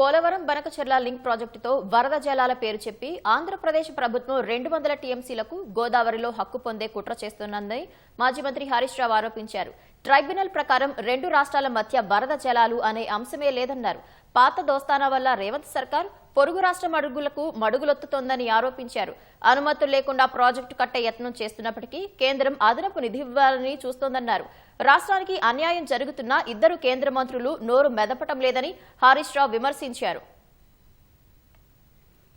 Polavaram Banakacherla link ప్రాజెక్టుతో వరద జలాల పేరు చెప్పి ఆంధ్రప్రదేశ్ ప్రభుత్వం రెండు వందల టీఎంసీలకు గోదావరిలో హక్కు పొందే కుట్ర చేస్తున్నదని మాజీ మంత్రి హరీష్ రావు ఆరోపించారు. ట్రైబ్యునల్ ప్రకారం రెండు రాష్ట్రాల మధ్య వరద జలాలు అనే అంశమే లేదన్నారు. పాత దోస్తానా వల్ల రేవంత్ సర్కార్ పొరుగు రాష్ట్రం అడుగులకు మడుగులొత్తుతోందని ఆరోపించారు. అనుమతులు లేకుండా ప్రాజెక్టు కట్టే యత్నం చేస్తున్నప్పటికీ కేంద్రం అదనపు నిధి ఇవ్వాలని చూస్తోందన్నారు. రాష్ట్రానికి అన్యాయం జరుగుతున్న ఇద్దరు కేంద్ర మంత్రులు నోరు మెదపటం లేదని హరీష్ రావు విమర్శించారు.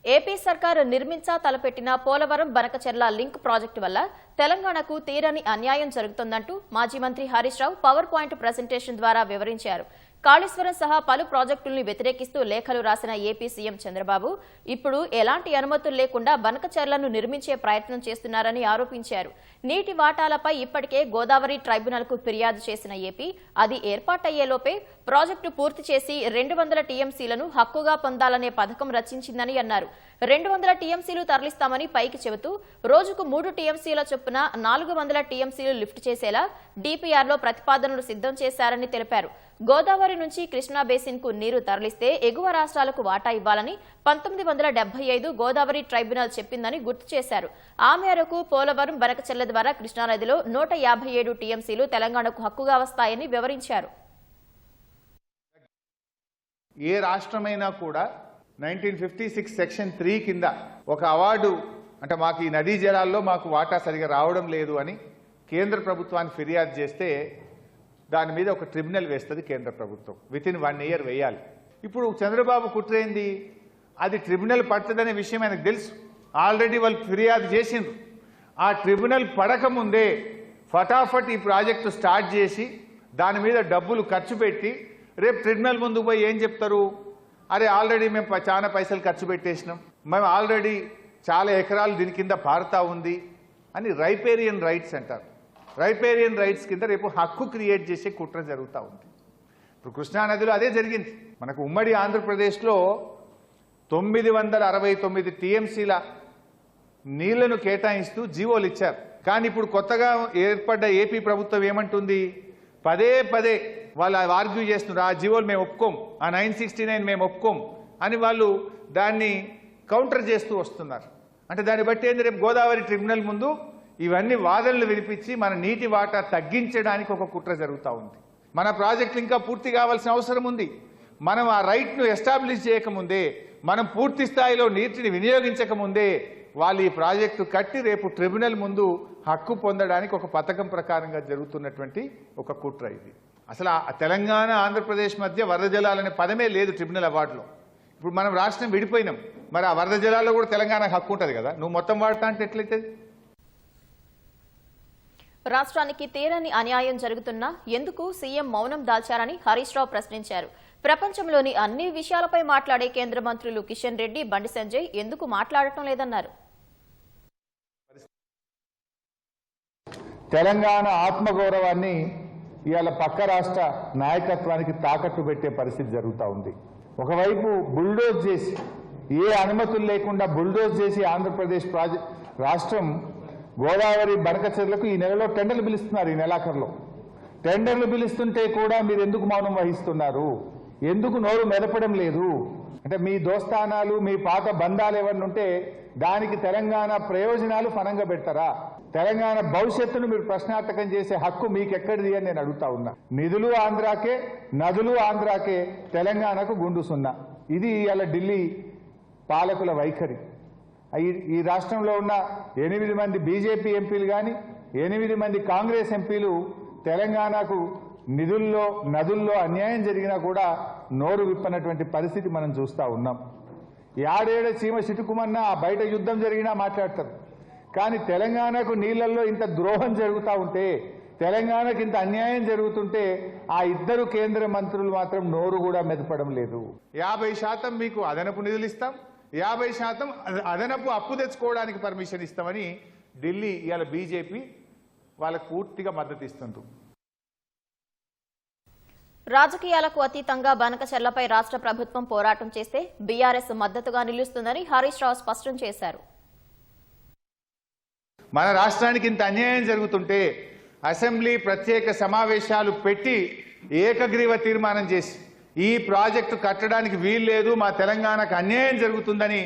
ఏపీ సర్కారు నిర్మించా తలపెట్టిన పోలవరం బనకచెర్ల లింక్ ప్రాజెక్టు వల్ల తెలంగాణకు తీరని అన్యాయం జరుగుతుందంటూ మాజీ మంత్రి Harish Rao power point presentation ద్వారా వివరించారు. కాళేశ్వరం సహా పలు ప్రాజెక్టుల్ని వ్యతిరేకిస్తూ లేఖలు రాసిన ఏపీ సీఎం చంద్రబాబు ఇప్పుడు ఎలాంటి అనుమతులు లేకుండా బనకచెర్లను నిర్మించే ప్రయత్నం చేస్తున్నారని ఆరోపించారు. నీటి వాటాలపై ఇప్పటికే గోదావరి ట్రైబ్యునల్కు ఫిర్యాదు చేసిన ఏపీ అది ఏర్పాటయ్యేలోపే ప్రాజెక్టు పూర్తి చేసి రెండు వందల టీఎంసీలను హక్కుగా పొందాలనే పథకం రచించిందని అన్నారు. రెండు వందల టీఎంసీలు తరలిస్తామని పైకి చెబుతూ రోజుకు మూడు టీఎంసీల చొప్పున నాలుగు వందల టీఎంసీలు లిఫ్ట్ చేసేలా డిపిఆర్లో ప్రతిపాదనలు సిద్ధం చేశారని తెలిపారు. గోదావరి నుంచి కృష్ణా బేసిన్కు నీరు తరలిస్తే ఎగువ రాష్ట్రాలకు వాటా ఇవ్వాలని పంతొమ్మిది వందల డెబ్బై ఐదు గోదావరి ట్రైబ్యునల్ చెప్పిందని గుర్తు చేశారు. ఆ మేరకు పోలవరం బనకచెల్ల ద్వారా కృష్ణానదిలో నూట యాభై ఏడు టీఎంసీలు తెలంగాణకు హక్కుగా వస్తాయని వివరించారు. ఏ రాష్ట్రమైనా కూడా nineteen fifty six section three కింద ఒక అవార్డు అంటే మాకు ఈ నదీ జలాల్లో మాకు వాటా సరిగా రావడం లేదు అని కేంద్ర ప్రభుత్వానికి ఫిర్యాదు చేస్తే దాని మీద ఒక ట్రిబ్యునల్ వేస్తుంది కేంద్ర ప్రభుత్వం. విత్ ఇన్ వన్ ఇయర్ వేయాలి. ఇప్పుడు చంద్రబాబు కుట్రేంది అది ట్రిబ్యునల్ పడుతుందనే విషయం ఆయనకు తెలుసు. ఆల్రెడీ వాళ్ళు ఫిర్యాదు చేసిండ్రు. ఆ ట్రిబ్యునల్ పడకముందే ఫటాఫట్ ఈ ప్రాజెక్టు స్టార్ట్ చేసి దాని మీద డబ్బులు ఖర్చు పెట్టి రేపు ట్రిబ్యునల్ ముందు పోయి ఏం చెప్తారు? అరే ఆల్రెడీ మేము చాలా పైసలు ఖర్చు పెట్టేసినాం. మేము ఆల్రెడీ చాలా ఎకరాలు దీని కింద పారుతా ఉంది అని రైపేరియన్ రైట్స్ అంటారు. రైపేరియన్ రైట్స్ కింద రేపు హక్కు క్రియేట్ చేసే కుట్ర జరుగుతూ ఉంది. ఇప్పుడు కృష్ణానదిలో అదే జరిగింది. మనకు ఉమ్మడి ఆంధ్రప్రదేశ్లో తొమ్మిది వందల అరవై తొమ్మిది టీఎంసీల నీళ్ళను కేటాయిస్తూ జీవోలు ఇచ్చారు. కానీ ఇప్పుడు కొత్తగా ఏర్పడ్డ ఏపీ ప్రభుత్వం ఏమంటుంది? పదే పదే వాళ్ళు ఆర్గ్యూ చేస్తున్నారు ఆ జీవోలు మేము ఒప్పుకోం ఆ నైన్ సిక్స్టీ నైన్ మేము ఒప్పుకోం అని వాళ్ళు దాన్ని కౌంటర్ చేస్తూ వస్తున్నారు. అంటే దాన్ని బట్టి ఏంది రేపు గోదావరి ట్రిబ్యునల్ ముందు ఇవన్నీ వాదనలు వినిపించి మన నీటి వాటా తగ్గించడానికి ఒక కుట్ర జరుగుతూ ఉంది. మన ప్రాజెక్టులు ఇంకా పూర్తి కావాల్సిన అవసరం ఉంది. మనం ఆ రైట్ను ఎస్టాబ్లిష్ చేయకముందే మనం పూర్తి స్థాయిలో నీటిని వినియోగించకముందే వాళ్ళు ఈ ప్రాజెక్టు కట్టి రేపు ట్రిబ్యునల్ ముందు హక్కు పొందడానికి ఒక పథకం ప్రకారంగా జరుగుతున్నటువంటి ఒక కుట్ర ఇది. అసలు ఆ తెలంగాణ ఆంధ్రప్రదేశ్ మధ్య వరద జలాలనే పదమే లేదు ట్రిబ్యునల్ అవార్డులో. ఇప్పుడు మనం రాష్ట్రం విడిపోయినాం. మరి ఆ వరద జలాల్లో కూడా తెలంగాణకు హక్కు ఉంటుంది కదా? నువ్వు మొత్తం వాడతా అంటే ఎట్లయితుంది? రాష్ట్రానికి తీరని అన్యాయం జరుగుతున్నా ఎందుకు సీఎం మౌనం దాల్చారని హరీష్ రావు ప్రశ్నించారు. ప్రపంచంలోని అన్ని విషయాలపై మాట్లాడే కేంద్ర మంత్రులు కిషన్ రెడ్డి బండి సంజయ్ ఎందుకు మాట్లాడటం లేదన్నారు. తెలంగాణ ఆత్మగౌరవాన్ని ఇవాళ పక్క రాష్ట్ర నాయకత్వానికి తాకట్టు పెట్టే పరిస్థితి జరుగుతూ ఉంది. ఒకవైపు బుల్డోజ్ చేసి ఏ అనుమతులు లేకుండా బుల్డోజ్ చేసి ఆంధ్రప్రదేశ్ ప్రాజె రాష్ట్రం గోదావరి బనకచెర్లకు ఈ నెలలో టెండర్లు పిలుస్తున్నారు ఈ నెలాఖరులో. టెండర్లు పిలుస్తుంటే కూడా మీరు ఎందుకు మౌనం వహిస్తున్నారు? ఎందుకు నోరు మెదపడం లేదు? అంటే మీ దోస్తానాలు మీ పాత బంధాలు ఏమన్నా ఉంటే దానికి తెలంగాణ ప్రయోజనాలు ఫనంగా పెడతారా? తెలంగాణ భవిష్యత్తును మీరు ప్రశ్నార్థకం చేసే హక్కు మీకెక్కడిది అని నేను అడుగుతా ఉన్నా. నిధులు ఆంధ్రాకే నదులు ఆంధ్రాకే తెలంగాణకు గుండు సున్నా. ఇది ఇలా ఢిల్లీ పాలకుల వైఖరి. ఈ- ఈ రాష్ట్రంలో ఉన్న ఎనిమిది మంది బీజేపీ ఎంపీలు కానీ ఎనిమిది మంది కాంగ్రెస్ ఎంపీలు తెలంగాణకు నిధుల్లో నదుల్లో అన్యాయం జరిగినా కూడా నోరు విప్పనటువంటి పరిస్థితి మనం చూస్తూ ఉన్నాం. యాడేడ సీమ సిటుకుమన్నా ఆ బయట యుద్ధం జరిగినా మాట్లాడతారు. కానీ తెలంగాణకు నీళ్ళలో ఇంత ద్రోహం జరుగుతూ ఉంటే తెలంగాణకు ఇంత అన్యాయం జరుగుతుంటే ఆ ఇద్దరు కేంద్ర మంత్రులు మాత్రం నోరు కూడా మెదపడం లేదు. యాభై శాతం మీకు అదనపు నిధులు ఇస్తాం. యాభై శాతం అద- అదనపు అప్పు తెచ్చుకోవడానికి పర్మిషన్ ఇస్తామని ఢిల్లీ ఇవాళ బీజేపీ వాళ్ళకు పూర్తిగా మద్దతు ఇస్తుండ్రు. రాజకీయాలకు అతీతంగా బనకచెర్లపై రాష్ట్ర ప్రభుత్వం పోరాటం చేస్తే బీఆర్ఎస్ మద్దతుగా నిలుస్తుందని హరీష్ రావు స్పష్టం చేశారు. మన రాష్ట్రానికి ఇంత అన్యాయం జరుగుతుంటే అసెంబ్లీ ప్రత్యేక సమావేశాలు పెట్టి ఏకగ్రీవ తీర్మానం చేసి ఈ ప్రాజెక్టు కట్టడానికి వీలు లేదు మా తెలంగాణకు అన్యాయం జరుగుతుందని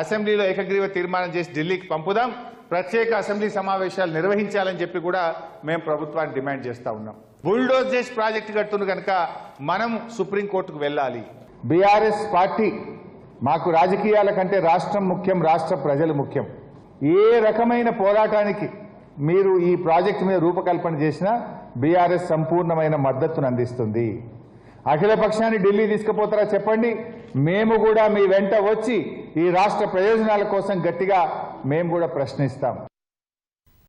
అసెంబ్లీలో ఏకగ్రీవ తీర్మానం చేసి ఢిల్లీకి పంపుదాం. ప్రత్యేక అసెంబ్లీ సమావేశాలు నిర్వహించాలని చెప్పి కూడా మేము ప్రభుత్వాన్ని డిమాండ్ చేస్తా ఉన్నాం. బుల్డోజ్ చేసి ప్రాజెక్టు కడుతున్న కనుక మనం సుప్రీంకోర్టుకు వెళ్ళాలి. బీఆర్ఎస్ పార్టీ మాకు రాజకీయాల కంటే రాష్ట్రం ముఖ్యం రాష్ట్ర ప్రజలు ముఖ్యం. ఏ రకమైన పోరాటానికి మీరు ఈ ప్రాజెక్టు మీద రూపకల్పన చేసినా బీఆర్ఎస్ సంపూర్ణమైన మద్దతును అందిస్తుంది. అఖిలపక్షాన్ని ఢిల్లీ తీసుకుపోతారా చెప్పండి. మేము కూడా మీ వెంట వచ్చి ఈ రాష్ట్ర ప్రయోజనాల కోసం గట్టిగా మేము కూడా ప్రశ్నిస్తాం.